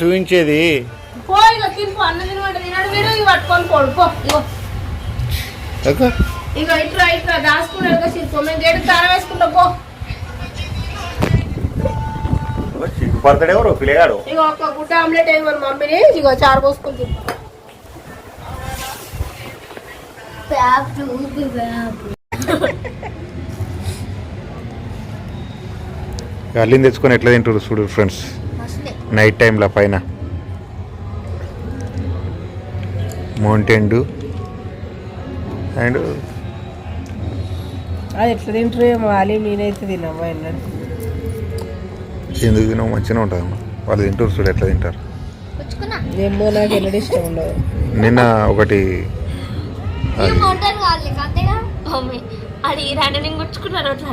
చూపించేది? దారం వేసుకుంటా పో. సిగ్గుపడతాడు ఎవరు పిల్లగాడు. ఇక ఒక గుడ్డ ఆమ్లెట్ వేయి మన మమ్మీని ఇక చారు పోసుకొని అల్లిని తెచ్చుకొని ఎట్లా తింటారు చూడు ఫ్రెండ్స్. నైట్ టైంలో పైన. Mountain do. అండ్ అది ఎట్లా తింటారు ఏమో అలీ నేనైతే ఎందుకు తినవు? మంచిగా ఉంటుంది అమ్మ. వాళ్ళు తింటారు చూడు ఎట్లా తింటారు. ఏమో నాకు ఎన్నడూ ఇష్టం ఉండదు. నిన్న ఒకటి అది రెండు నేను గుచ్చుకున్నాను అట్లా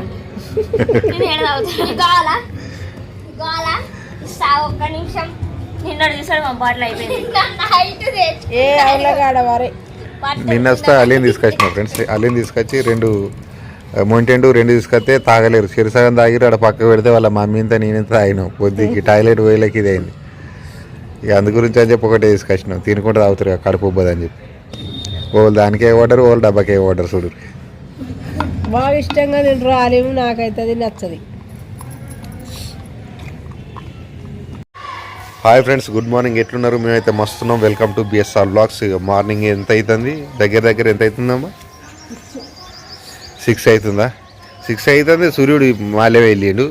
ఒక్క నిమిషం. నిన్న చూసాడు మా బాటిల్ అయిపోయింది. నైట్ ఏ అవులగాడ వారే. నిన్న వస్తే అలీని తీసుకొచ్చిన ఫ్రెండ్స్ అలీని తీసుకొచ్చి రెండు మౌంటైన్ డూ రెండు తీసుకొస్తే తాగలేరు. చిరుసగం తాగిరు ఆడ పక్కకు పెడితే వాళ్ళ మమ్మీ ఇంత నేనంత తాగినాం. పొద్దుకి టాయిలెట్ పోయేలకి ఇది అయింది. ఇక అందు గురించి అని చెప్పి ఒకటే తీసుకొచ్చినాం తినుకుంటూ తాగుతారు కడుపు ఉబ్బదని చెప్పి. ఓళ్ళు దానికే ఓడరు ఓళ్ళు డబ్బాకే ఓడరు చూడు బాగా ఇష్టంగా తింటారు అలీము నాకైతే అది నచ్చది. Hi friends good morning. ఎట్లున్నారు? మేమైతే మస్తున్నాం welcome to BSR vlogs morning ఎంత అవుతుంది దగ్గర దగ్గర ఎంత అవుతుందమ్మా సిక్స్ అవుతుందా? సిక్స్ అవుతుంది. సూర్యుడు మాలే వెళ్ళిండు.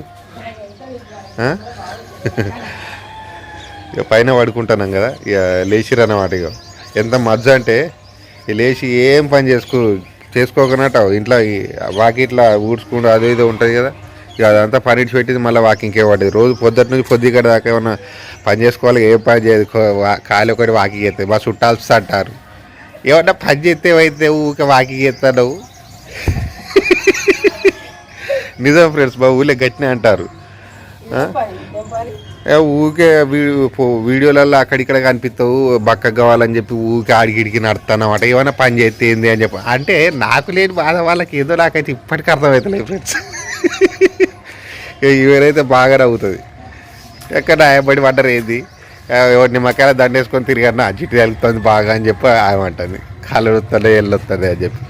ఇక పైన పడుకుంటున్నాం కదా. ఇక లేచిరు అన్నమాట ఇక. ఎంత మజ్జ అంటే ఇక లేచి ఏం పని చేసుకో చేసుకోకనట్టు ఇంట్లో వాకిట్లా ఊడ్చుకుంటూ అదో ఇదో ఉంటుంది కదా. ఇక అదంతా పని పెట్టింది మళ్ళీ వాకింగ్కే పడ్డది. రోజు పొద్దుటి నుంచి పొద్దుగడ దాకా ఏమన్నా పని చేసుకోవాలి ఏ పని చేయదు. కో- కాలు ఒకటి వాకింగ్ చేస్తాయి మా చుట్టాలు అంటారు. ఏమన్నా పని చేస్తే అయితే ఊకే వాకింగ్ చేస్తాను నిజం ఫ్రెండ్స్ మా ఊళ్ళో గట్టినే అంటారు. ఊరికే ఊకే వీడియోలలో అక్కడిక్కడ కనిపిస్తావు బక్క కావాలని చెప్పి ఊకే ఆడికిడికి నడుతానమాట ఏమైనా పని చేస్తే ఏంది అని చెప్పి. అంటే నాకు లేని బాధ వాళ్ళకి ఏదో నాకైతే ఇప్పటికీ అర్థమవుతలేదు ఫ్రెండ్స్ ఇవరైతే బాగా నవ్వుతుంది. ఎక్కడ ఆయబడి పడ్డరు ఏంది ఎవరి నిమ్మకాయల దండేసుకొని తిరిగన్నా జిట్టు వెళ్తుంది బాగా అని చెప్పి ఆమె అంటుంది. కాళ్ళు వస్తుంది ఎల్లు వస్తుంది అని చెప్పి.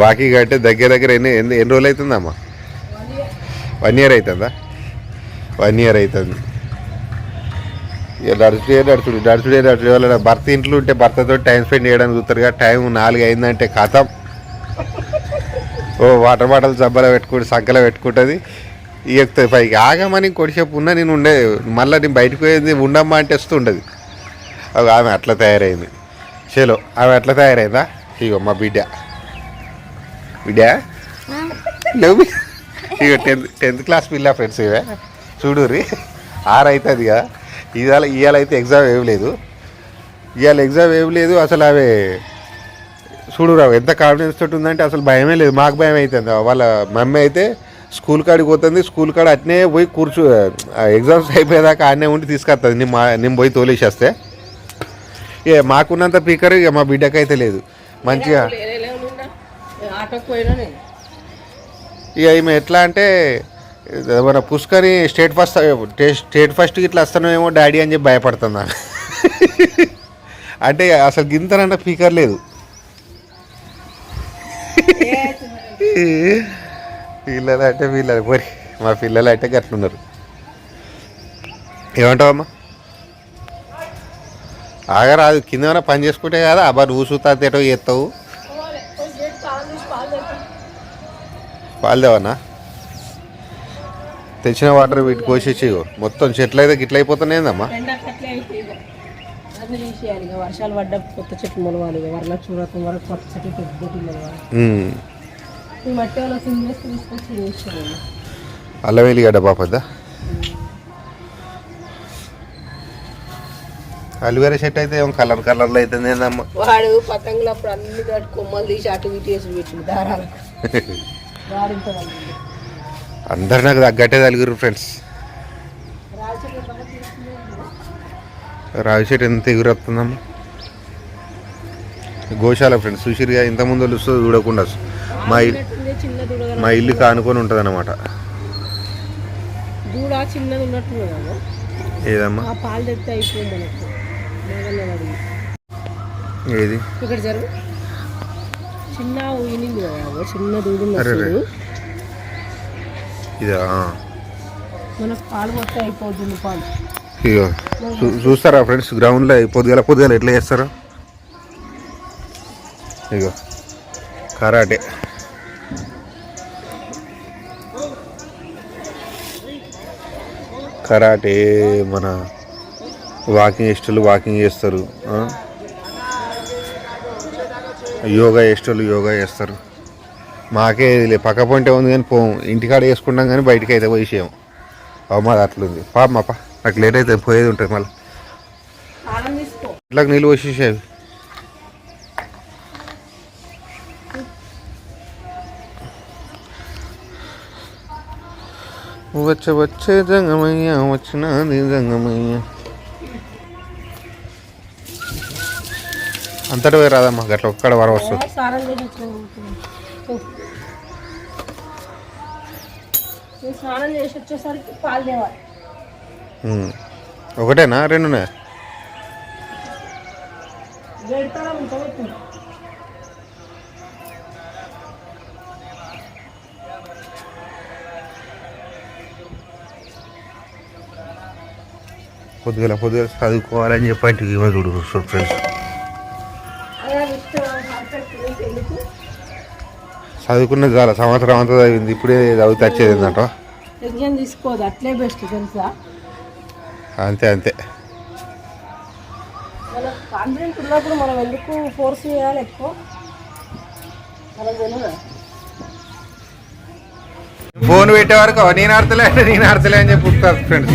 వాకింగ్ అంటే దగ్గర దగ్గర ఎన్ని ఎన్ని ఎన్ని రోజులు అవుతుందమ్మా? వన్ ఇయర్ అవుతుందా? వన్ ఇయర్ అవుతుంది. ఇక నడుచుడే నడుచుడు నడుచుడే నడుచుడు వాళ్ళ భర్త ఇంట్లో ఉంటే భర్తతో టైం స్పెండ్ చేయడానికి చూస్తారు కదా టైం నాలుగు అయిందంటే కథం ఓ వాటర్ బాటిల్ జబ్బలో పెట్టుకుంటు సంకలో పెట్టుకుంటుంది. ఎక్కుతుంది పైకి ఆగమని కొడిసేపు ఉన్నా నేను ఉండే మళ్ళీ నేను బయటకు పోయింది ఉండమ్మా అంటే వస్తుండదు అవి ఆమె అట్లా తయారైంది. చలో ఆమె అట్లా తయారైందా? ఇగో మా బిడ్డ. బిడ్డ? లవ్ ఇక టెన్త్ టెన్త్ క్లాస్ పిల్ల ఫ్రెండ్స్ ఇవే. చూడుర్రి ఆరు అవుతుంది కదా. ఇవాళ ఇవాళ అయితే ఎగ్జామ్ ఏం లేదు. ఇవాళ ఎగ్జామ్ ఏం లేదు అసలు అవి చూడురావు ఎంత కాన్ఫిడెన్స్ తోటి ఉందంటే అసలు భయమే లేదు. మాకు భయం అవుతుంది వాళ్ళ మమ్మీ అయితే స్కూల్ కాడికి పోతుంది స్కూల్ కాడ అట్నే పోయి కూర్చో ఎగ్జామ్స్ అయిపోయేదాకా ఆడనే ఉండి తీసుకొస్తుంది నేను మా నేను పోయి తోలేసేస్తే. ఇక మాకున్నంత పీకర్ ఇక మా బిడ్డకైతే లేదు. మంచిగా ఇక ఈమె ఎట్లా అంటే మన పుష్కరి స్టేట్ ఫస్ట్ స్టేట్ ఫస్ట్ ఇట్లా వస్తానేమో డాడీ అని చెప్పి భయపడుతుందా? అంటే అసలు గింతనంటే పీకర్ లేదు. పిల్లలు అంటే పిల్లలు మరి మా పిల్లలు అంటే గట్లున్నారు. ఏమంటావమ్మా? ఆగరాదు కింద ఏమైనా పని చేసుకుంటే కదా అబ్బా నువ్వు చూతా తేటో చేస్తావు? పాలుదేవన్నా తెచ్చిన వాటర్ వీటి కోసేసి. మొత్తం చెట్లు అయితే గిట్ల అయిపోతున్నాయిందమ్మా. వర్షాలు పడ్డ కొత్త చెట్లు మొలవాలి. వరలక్ష్మి వ్రతం వరకు కొత్త చెట్లు పెద్ద. ఈ మట్టి వాళ్ళ సింగేసి తీసుకొచ్చి వేసాను. అల్లం వెల్లిగడ్డ పాపద్దా అలివేర చెట్టు అయితే ఏం కలర్ కలర్లో అవుతుంది ఏందమ్మా వాడు పతంగులు అప్పుడు అన్ని దాటి కొమ్మలు తీసి అటు ఇటు వేసి పెట్టింది దారాలకు. వాడింత అందరు నాకు తగ్గట్టే తలిగిరు ఫ్రెండ్స్. రావి చెట్టు ఎంత ఎగురొస్తుందమ్మా. గోశాల ఫ్రెండ్స్ చూసిరుగా ఇంతకుముందు చూడకుండా మా మా ఇల్లు కానుకొని ఉంటుంది అనమాట ఏదమ్మా? ఏది? ఇక్కడ జరుగు. చిన్న ఊనింది కదా అవ్వ, చిన్న దూడింది అరే రే. అసలు. ఇదా? మనకు పాలు మొత్తం అయిపోతుంది పాలు. ఇగో చూ- చూస్తారా ఫ్రెండ్స్? గ్రౌండ్లో పొద్దుగల పొద్దుగల ఎట్లా చేస్తారో? ఇగో కరాటే. కరాటే మన వాకింగ్ చేసేటోళ్ళు వాకింగ్ చేస్తారు? యోగా చేసేటోళ్ళు యోగా చేస్తారు. మాకే ఇది లే పక్క పొంటే ఉంది కానీ పోము. ఇంటికాడ వేసుకుంటాం కానీ బయటికి అయితే పోయేసాము మాది అట్లుంది. పాప మా పా నాకు లేట్ అయితే పోయేది ఉంటుంది మళ్ళీ. ఇట్లా నీళ్ళు వచ్చేసేవి వచ్చే వచ్చే జంగమయ్య వచ్చిన జంగమయ్య అంతటా పోయి రాదమ్మా గట్ల ఒక్కడ వరం వస్తుంది. స్నానం చేసి వచ్చేసరికి పాలు తేవాలి. ఒకటేనా రెండునే? గెడతారా పొద్దుగల పొద్దుగల చదువుకోవాలని చెప్పండి ఇవ్వ చూడు ఫ్రెండ్స్ నీకు ఎందుకు చదువుకున్నది చాలా సంవత్సరం అంతా చదివింది ఇప్పుడే చదివితే వచ్చేది ఏంటంట ఎగ్జామ్ తీసుకోదు అట్లే బెస్ట్ తెలుసా అంతే అంతే కాన్ఫిడెంట్ ఉన్నప్పుడు మనం ఎందుకు ఫోర్స్ చేయాలి ఎక్కువ మనకు తెలియదు ఫోన్ పెట్టే వరకు నేను ఆడతలే నేను ఆడతలే అని చెప్పి ఉంటారు ఫ్రెండ్స్